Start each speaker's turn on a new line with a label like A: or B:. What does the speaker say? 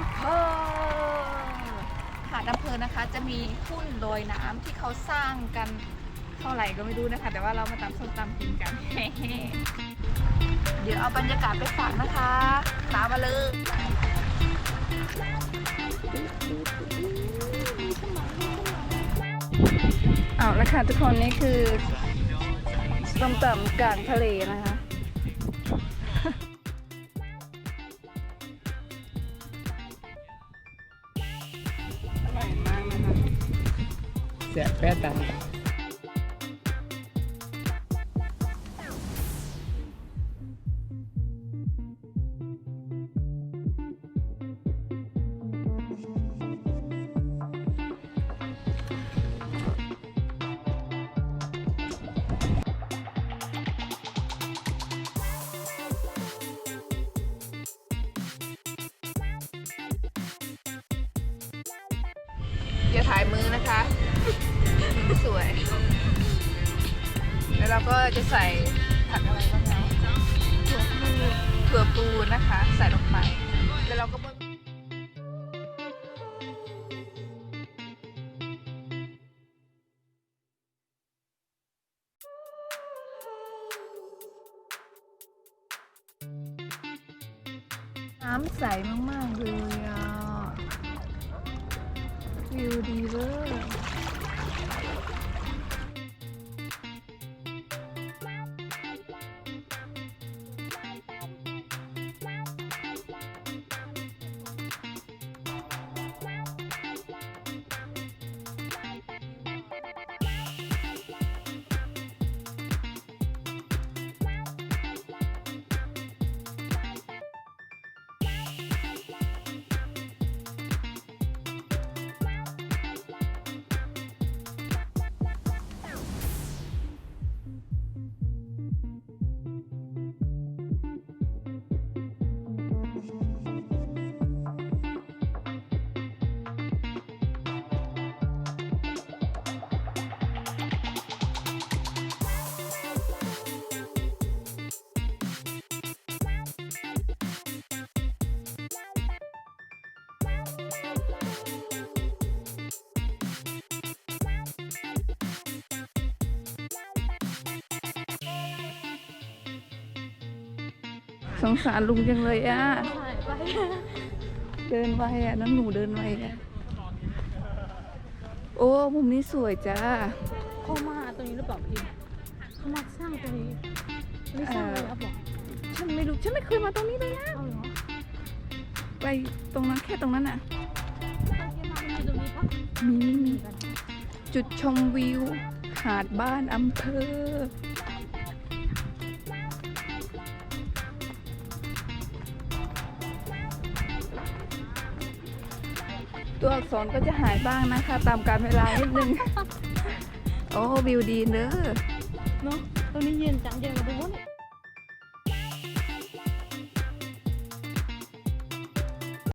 A: ำเภอหาดอำเภอนะคะจะมีหุ้นลอยน้ำที่เขาสร้างกันเท่าไหร่ก็ไม่รู้นะคะ แต่ว่าเรามาตำส้มตำกินกัน เดี๋ยวเอาบรรยากาศไปฝากนะคะ ตามมาเลยเอาละค่ะทุกคนนี่คือส้มตำกลางทะเลนะคะ
B: แสบแป๊ดตัน
A: อย่าถ่ายมือนะคะ สวย แล้วเราก็จะใส่ผักอะไรบ้างนะถั่วพูถั่วปูนะคะ ใส่ลงไป แล้วเราก็น้ำใสมาก ๆ เลยอะ วิวดีเวอ สงสารลุงจังเลยอะ เดินไวอะน้องหนูเดินไวอะ โอ้มุมนี้สวยจ้า
C: เขามาตัวนี้หรือเปล่าพี่เขามาสร้างตัวนี้ไม่สร้างเลยเอาบอก
A: ฉันไม่รู้ฉันไม่เคยมาตรงนี้เลยนะ
C: เอาเหรอ
A: ไปตรงนั้นแค่ตรงนั้นอะ
C: ตั้งแค่มามันมีตรงนี้ปะ
A: มีมี
C: กัน
A: จุดชมวิว หาดบ้านอำเภอ ตัวอักษรก็จะหายบ้างนะคะ ตามการเวลานิดนึง โอ้วิวดีเนอะ
C: เนาะตรงนี้เย็นจัง